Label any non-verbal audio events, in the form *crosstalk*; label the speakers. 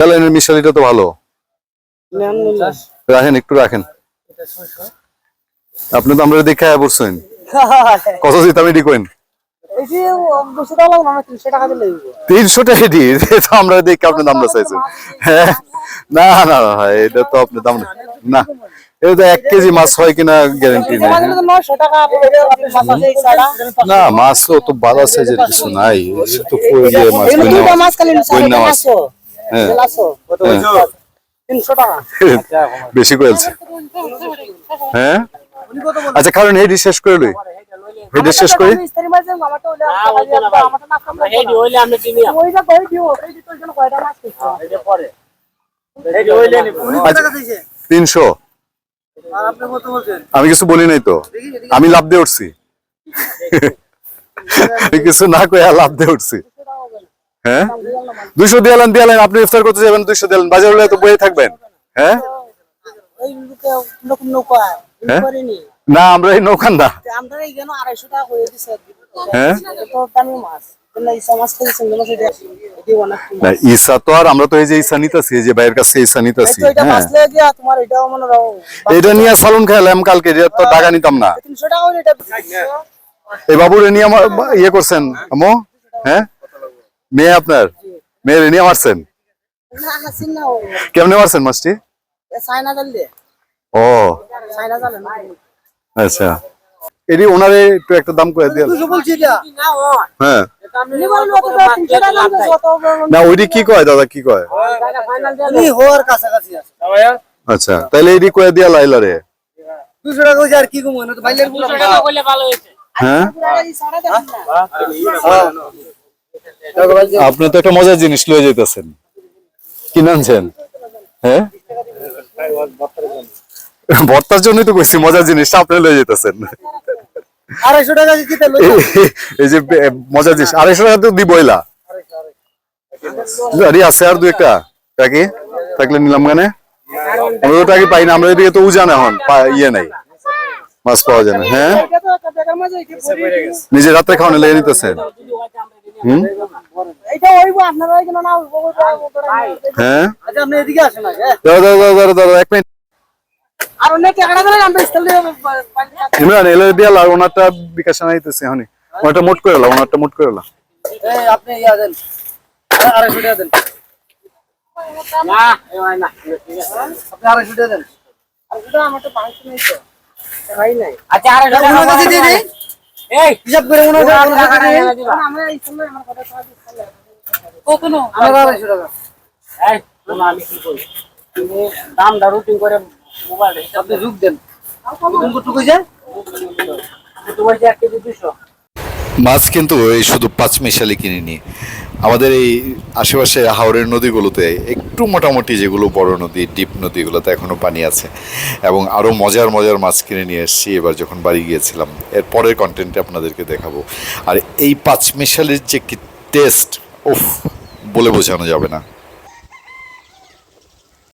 Speaker 1: স্যালাইনের মিশালিটা তো ভালো। রাখেন একটু রাখেন। আপনি তো *laughs* আমরা দেখা পড়ছেন কত দিতাম এটি কইন? তিনশো টাকা *laughs* এটি তো আমরা দেখে আপনি দামটা চাইছেন *laughs* হ্যাঁ। না না না এটা তো আপনি দাম না। এটা তো এক কেজি মাছ হয় কিনা গ্যারেন্টি নেই না মাছও তো বাজার সাইজের কিছু নাই। তো মাছ মাছ। হ্যাঁ। হ্যাঁ। *laughs* বেশি করেছে। হ্যাঁ? আচ্ছা কারণ হেডি শেষ করে লই। হেডি শেষ করি। আচ্ছা, তিনশো। আমি কিছু বলি নাই তো। আমি লাভ দিয়ে উঠছি। আমি কিছু না কয়ে লাভ দিয়ে উঠছি। হ্যাঁ? দুইশো দিয়ালেন দিয়ালেন আপনি ইফতার করতে যাবেন দুইশো দিয়ালেন বাজার হলে তো বয়ে থাকবেন হ্যাঁ? হ্যাঁ? না আমরা এই নৌকান না।
Speaker 2: দিচ্ছে
Speaker 1: হ্যাঁ?
Speaker 2: তো
Speaker 1: আর আমরা তো এই যে ঈসা নিতেছি যে বাইরের কাছে ঈসা নিতেছি
Speaker 2: এটা
Speaker 1: হ্যাঁ? নিয়ে সালুন খেলাম কালকে তো টাকা নিতাম না। এই বাবুরে নিয়ে আমার ইয়ে করছেন আমো হ্যাঁ? মেয়ে আপনার? মেয়ে নিয়ে মারছেন? কেমনে মারছেন মাছটি? ও। আচ্ছা। এটি ওনারে একটু একটা দাম করে দিয়ে হ্যাঁ।
Speaker 2: তো যত
Speaker 1: না ওইটি কি কয় দাদা কি কয়? আচ্ছা তাহলে এটি কয়ে দিয়া
Speaker 2: দুশো টাকা আর কি কমো
Speaker 1: হ্যাঁ। আপনি তো একটা মজার জিনিস লয়ে যেতেছেন কি নানছেন হ্যাঁ? ভর্তার জন্যই তো কইছি মজার জিনিসটা আপনি লয়ে যেতেছেন
Speaker 2: আড়াইশো টাকা কি
Speaker 1: এই- যে মজার জিনিস আড়াইশো টাকা তো দিবইলা আরে আছে আর দু একটা। টাকি থাকলে নিলাম গানে আমরা তো টাকি পাই না? আমরা এদিকে তো উজান এখন ইয়ে নাই। মাছ পাওয়া যায় না হ্যাঁ? নিজে রাত্রে খাওয়ানো লেগে নিতেছেন। হুম?
Speaker 2: এটা হইব আপনারা এখানে
Speaker 1: হ্যাঁ।
Speaker 2: আচ্ছা
Speaker 1: দাঁড়া এক মিনিট। ইমরান এলে দিয়া আর ওনারটা বিকাশ নাইতেছে হনি ওনারটা মোট করে লাও ওনারটা মোট করে লাও।
Speaker 2: আপনি ইয়া দেন। আরে- আড়াইশো টাকা দেন।
Speaker 3: না না
Speaker 2: আপনি আড়াইশো টাকা দেন। আড়াইশো টাকা আমার তো পাঁচশো নেই তো
Speaker 3: আচ্ছা আড়াইশো টাকা
Speaker 2: ওনার কাছে দিয়ে দিই।
Speaker 3: এই
Speaker 2: হিসাব করে মনে হয়। আমরা এই সময় আমার কথা টাকা।
Speaker 3: আমি কি করি? তুমি দামটা রুটিন করে মোবাইল
Speaker 2: আপনি যুগ দেন। তুমি কত যায়?
Speaker 3: তোমার যে এক কেজি দুশো
Speaker 1: মাছ কিন্তু এই শুধু পাঁচ মিশালি কিনিনি। আমাদের এই আশেপাশে হাওড়ের নদীগুলোতে একটু মোটামুটি যেগুলো বড় নদী, ডিপ নদীগুলোতে এখনও পানি আছে। এবং আরও মজার মজার মাছ কিনে নিয়ে এসেছি এবার যখন বাড়ি গিয়েছিলাম। এর পরের কন্টেন্টে আপনাদেরকে দেখাবো। আর এই পাঁচমিশালির যে কি টেস্ট উফ, বলে বোঝানো যাবে না।